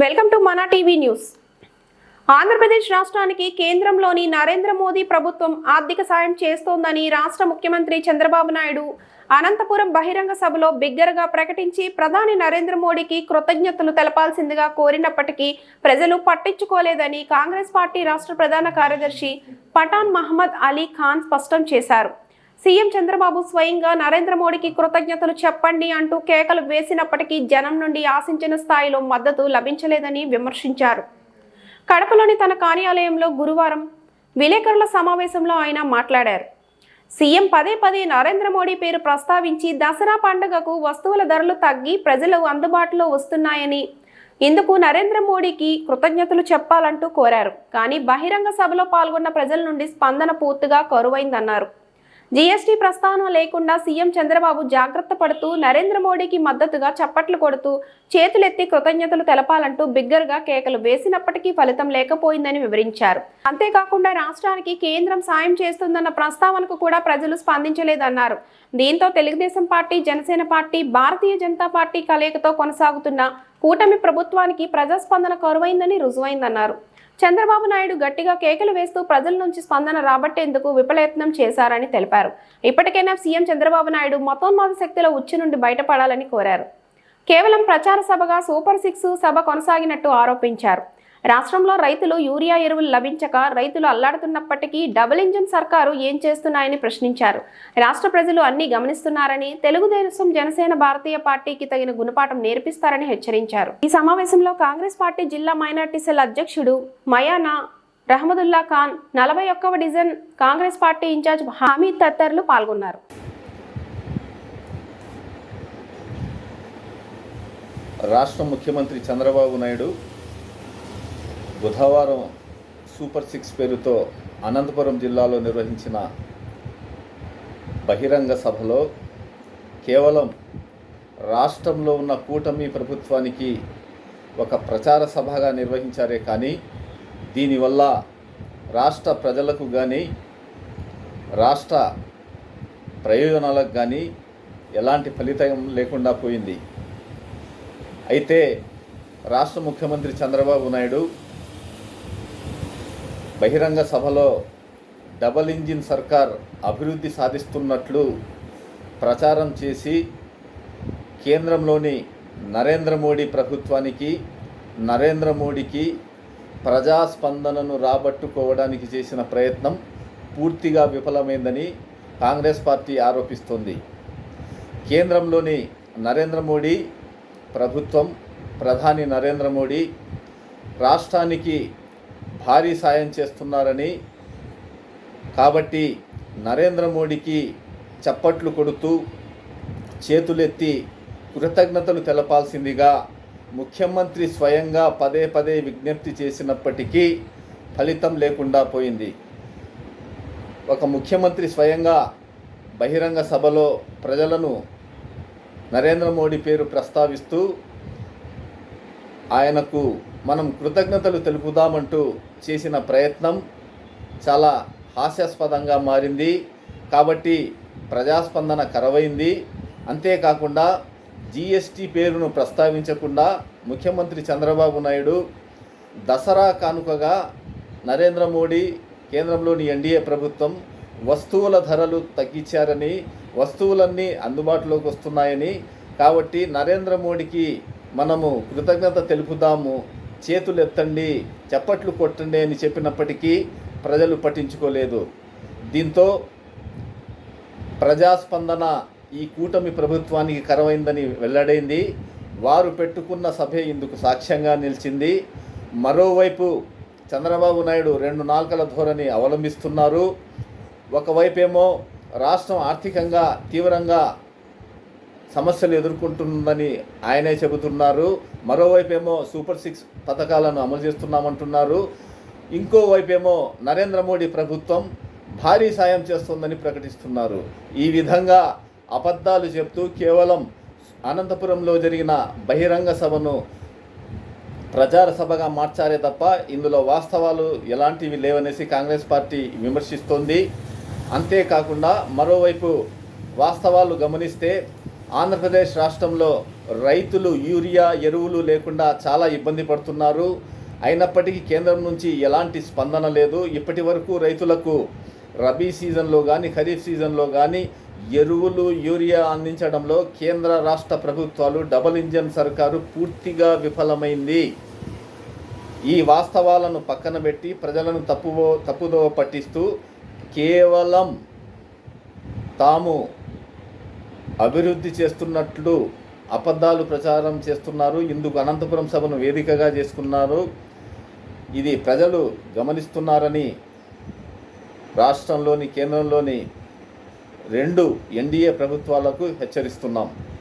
Welcome to Mana TV news. Andhra Pradesh రాష్ట్రానికి కేంద్రంలోని నరేంద్ర మోదీ ప్రభుత్వం ఆర్థిక సాయం చేస్తోందని రాష్ట్ర ముఖ్యమంత్రి చంద్రబాబు నాయుడు అనంతపురం బహిరంగ సభలో బిగ్గరగా ప్రకటించి ప్రధాని నరేంద్ర మోడీకి కృతజ్ఞతలు తెలపాల్సిందిగా కోరినప్పటికీ ప్రజలు పట్టించుకోలేదని కాంగ్రెస్ పార్టీ రాష్ట్ర ప్రధాన కార్యదర్శి పఠాన్ మహమ్మద్ అలీ ఖాన్ స్పష్టం చేశారు. సీఎం చంద్రబాబు స్వయంగా నరేంద్ర మోడీకి కృతజ్ఞతలు చెప్పండి అంటూ కేకలు వేసినప్పటికీ జనం నుండి ఆశించిన స్థాయిలో మద్దతు లభించలేదని విమర్శించారు. కడపలోని తన కార్యాలయంలో గురువారం విలేకరుల సమావేశంలో ఆయన మాట్లాడారు. సీఎం పదే పదే నరేంద్ర మోడీ పేరు ప్రస్తావించి దసరా పండుగకు వస్తువుల ధరలు తగ్గి ప్రజలు అందుబాటులో వస్తున్నాయని ఇందుకు నరేంద్ర మోడీకి కృతజ్ఞతలు చెప్పాలంటూ కోరారు. కానీ బహిరంగ సభలో పాల్గొన్న ప్రజల నుండి స్పందన పూర్తిగా కరువైందన్నారు. జీఎస్టీ ప్రస్తావన లేకుండా సీఎం చంద్రబాబు జాగ్రత్త పడుతూ నరేంద్ర మోడీకి మద్దతుగా చప్పట్లు కొడుతూ చేతులెత్తి కృతజ్ఞతలు తెలపాలంటూ బిగ్గరగా కేకలు వేసినప్పటికీ ఫలితం లేకపోయిందని వివరించారు. అంతేకాకుండా రాష్ట్రానికి కేంద్రం సాయం చేస్తుందన్న ప్రస్తావనకు కూడా ప్రజలు స్పందించలేదన్నారు. దీంతో Telugu Desam party Janasena party Bharatiya Janata party కలయికతో కొనసాగుతున్న కూటమి ప్రభుత్వానికి ప్రజాస్పందన కరువైందని రుజువైందన్నారు. చంద్రబాబు నాయుడు గట్టిగా కేకలు వేస్తూ ప్రజల నుంచి స్పందన రాబట్టేందుకు విఫలయత్నం చేశారని తెలిపారు. ఇప్పటికైనా సీఎం చంద్రబాబు నాయుడు మతోన్మాద శక్తుల ఉచ్చు నుండి బయటపడాలని కోరారు. కేవలం ప్రచార సభగా సూపర్ సిక్స్ సభ కొనసాగినట్టు ఆరోపించారు. రాష్ట్రంలో రైతులు యూరియా ఎరువులు లభించక రైతులు అల్లాడుతున్నప్పటికీ డబుల్ ఇంజిన్ సర్కారు ఏం చేస్తున్నాయని ప్రశ్నించారు. రాష్ట్ర ప్రజలు అన్ని గమనిస్తున్నారని తెలుగుదేశం జనసేన భారతీయ పార్టీకి తగిన గుణపాఠం నేర్పిస్తారని హెచ్చరించారు. ఈ సమావేశంలో కాంగ్రెస్ పార్టీ జిల్లా మైనార్టీ సెల్ అధ్యక్షుడు మయానా రహమదుల్లా ఖాన్ నలభై ఒక్కవ division Congress party incharge Hameed తత్తర్లు పాల్గొన్నారు. రాష్ట్ర ముఖ్యమంత్రి చంద్రబాబు నాయుడు బుధవారం సూపర్ సిక్స్ పేరుతో అనంతపురం జిల్లాలో నిర్వహించిన బహిరంగ సభలో కేవలం రాష్ట్రంలో ఉన్న కూటమి ప్రభుత్వానికి ఒక ప్రచార సభగా నిర్వహించారే కానీ దీనివల్ల రాష్ట్ర ప్రజలకు కానీ రాష్ట్ర ప్రయోజనాలకు కానీ ఎలాంటి ఫలితం లేకుండా పోయింది. అయితే రాష్ట్ర ముఖ్యమంత్రి చంద్రబాబు నాయుడు బహిరంగ సభలో డబల్ ఇంజిన్ సర్కార్ అభివృద్ధి సాధిస్తున్నట్లు ప్రచారం చేసి కేంద్రంలోని నరేంద్ర మోడీ ప్రభుత్వానికి నరేంద్ర మోడీకి ప్రజాస్పందనను రాబట్టుకోవడానికి చేసిన ప్రయత్నం పూర్తిగా విఫలమైందని కాంగ్రెస్ పార్టీ ఆరోపిస్తోంది. కేంద్రంలోని నరేంద్ర మోడీ ప్రభుత్వం ప్రధాని నరేంద్ర మోడీ రాష్ట్రానికి భారీ సాయం చేస్తున్నారని కాబట్టి నరేంద్ర మోడీకి చప్పట్లు కొడుతూ చేతులెత్తి కృతజ్ఞతలు తెలపాల్సిందిగా ముఖ్యమంత్రి స్వయంగా పదే పదే విజ్ఞప్తి చేసినప్పటికీ ఫలితం లేకుండా పోయింది. ఒక ముఖ్యమంత్రి స్వయంగా బహిరంగ సభలో ప్రజలను నరేంద్ర మోడీ పేరు ప్రస్తావిస్తూ ఆయనకు మనం కృతజ్ఞతలు తెలుపుదామంటూ చేసిన ప్రయత్నం చాలా హాస్యాస్పదంగా మారింది. కాబట్టి ప్రజాస్పందన కరవైంది. అంతేకాకుండా జీఎస్టీ పేరును ప్రస్తావించకుండా ముఖ్యమంత్రి చంద్రబాబు నాయుడు దసరా కానుకగా నరేంద్ర మోడీ కేంద్రంలోని ఎన్డీఏ ప్రభుత్వం వస్తువుల ధరలు తగ్గించారని వస్తువులన్నీ అందుబాటులోకి వస్తున్నాయని. కాబట్టి నరేంద్ర మోడీకి మనము కృతజ్ఞత తెలుపుదాము. చేతులు ఎత్తండి చప్పట్లు కొట్టండి అని చెప్పినప్పటికీ ప్రజలు పట్టించుకోలేదు. దీంతో ప్రజాస్పందన ఈ కూటమి ప్రభుత్వానికి కరవైందని వెల్లడైంది. వారు పెట్టుకున్న సభే ఇందుకు సాక్ష్యంగా నిలిచింది. మరోవైపు చంద్రబాబు నాయుడు రెండు నాలుకల ధోరణి అవలంబిస్తున్నారు. ఒకవైపేమో రాష్ట్రం ఆర్థికంగా తీవ్రంగా సమస్యలు ఎదుర్కొంటుందని ఆయనే చెబుతున్నారు. మరోవైపు ఏమో సూపర్ సిక్స్ పథకాలను అమలు చేస్తున్నామంటున్నారు. ఇంకోవైపు ఏమో నరేంద్ర మోడీ ప్రభుత్వం భారీ సాయం చేస్తుందని ప్రకటిస్తున్నారు. ఈ విధంగా అబద్ధాలు చెప్తూ కేవలం అనంతపురంలో జరిగిన బహిరంగ సభను ప్రచార సభగా మార్చారే తప్ప ఇందులో వాస్తవాలు ఎలాంటివి లేవనేసి కాంగ్రెస్ పార్టీ విమర్శిస్తోంది. అంతేకాకుండా మరోవైపు వాస్తవాలు గమనిస్తే ఆంధ్రప్రదేశ్ రాష్ట్రంలో రైతులు యూరియా ఎరువులు లేకుండా చాలా ఇబ్బంది పడుతున్నారు. అయినప్పటికీ కేంద్రం నుంచి ఎలాంటి స్పందన లేదు. ఇప్పటి వరకు రైతులకు రబీ సీజన్లో కానీ ఖరీఫ్ సీజన్లో కానీ ఎరువులు యూరియా అందించడంలో కేంద్ర రాష్ట్ర ప్రభుత్వాలు డబల్ ఇంజన్ సర్కారు పూర్తిగా విఫలమైంది. ఈ వాస్తవాలను పక్కన పెట్టి ప్రజలను తప్పువో తప్పుదోవ పట్టిస్తూ కేవలం తాము అభివృద్ధి చేస్తున్నట్లు అబద్ధాలు ప్రచారం చేస్తున్నారు. ఇందుకు అనంతపురం సభను వేదికగా చేసుకున్నారు. ఇది ప్రజలు గమనిస్తున్నారని రాష్ట్రంలోని కేంద్రంలోని రెండు ఎన్డీఏ ప్రభుత్వాలకు హెచ్చరిస్తున్నాం.